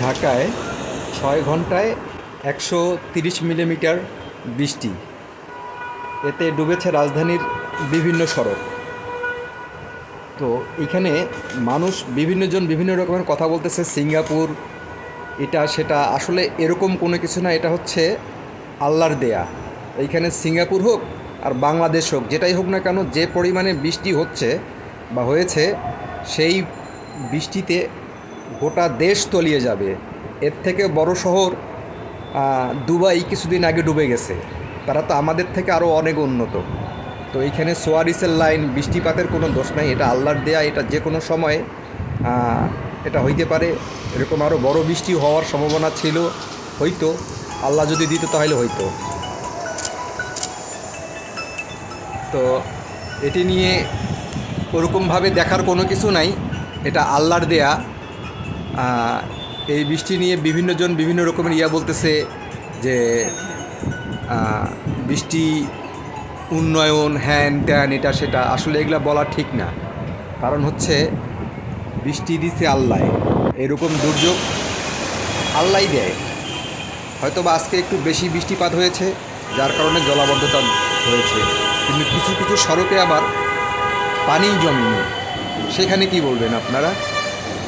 ঢাকায় ছয় ঘন্টায় একশো তিরিশ মিলিমিটার বৃষ্টি। এতে ডুবেছে রাজধানীর বিভিন্ন সড়ক। তো এখানে মানুষ বিভিন্নজন বিভিন্ন রকমের কথা বলতেছে, সিঙ্গাপুর, এটা, সেটা। আসলে এরকম কোনো কিছু না, এটা হচ্ছে আল্লাহর দেয়া। এইখানে সিঙ্গাপুর হোক আর বাংলাদেশ হোক, যেটাই হোক না কেন, যে পরিমাণে বৃষ্টি হচ্ছে বা হয়েছে, সেই বৃষ্টিতে গোটা দেশ তলিয়ে যাবে। এর থেকে বড় শহর দুবাই কিছুদিন আগে ডুবে গেছে। তারা তো আমাদের থেকে আরও অনেক উন্নত। তো এইখানে সোয়ারিসের লাইন, বৃষ্টিপাতের কোনো দোষ নাই। এটা আল্লাহর দেয়া, এটা যে কোনো সময়ে এটা হইতে পারে। এরকম আরও বড় বৃষ্টি হওয়ার সম্ভাবনা ছিল। হয়তো আল্লাহ যদি দিত তাহলে হয়তো তো এটি নিয়ে ওরকমভাবে দেখার কোনো কিছু নাই। এটা আল্লাহর দেয়া। এই বৃষ্টি নিয়ে বিভিন্নজন বিভিন্ন রকমের ইয়া বলতেছে যে বৃষ্টি, উন্নয়ন, হ্যান ত্যান, এটা সেটা, আসলে এগুলো বলা ঠিক না। কারণ হচ্ছে, বৃষ্টি দিছে আল্লাহ। এরকম দুর্যোগ আল্লাহ দেয়। হয়তো বা আজকে একটু বেশি বৃষ্টিপাত হয়েছে, যার কারণে জলাবদ্ধতা হয়েছে। কিন্তু কিছু কিছু সড়কে আবার পানি জমেনি সেখানে কি বলবেন আপনারা?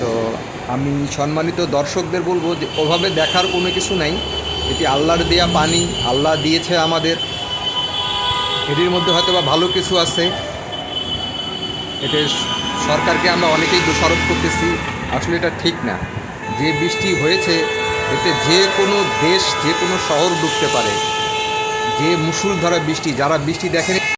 তো আমি সম্মানিত দর্শকদের বলব যে ওভাবে দেখার কোনো কিছু নাই। এটি আল্লাহর দেয়া পানি, আল্লাহ দিয়েছে আমাদের। এটির মধ্যে হয়তো বা ভালো কিছু আছে। এতে সরকারকে আমরা অনেকেই দোষারোপ করতেছি। আসলে এটা ঠিক না। যে বৃষ্টি হয়েছে, এতে যে কোনো দেশ, যে কোনো শহর ডুবতে পারে। যে মুসুলধারা বৃষ্টি, যারা বৃষ্টি দেখেনি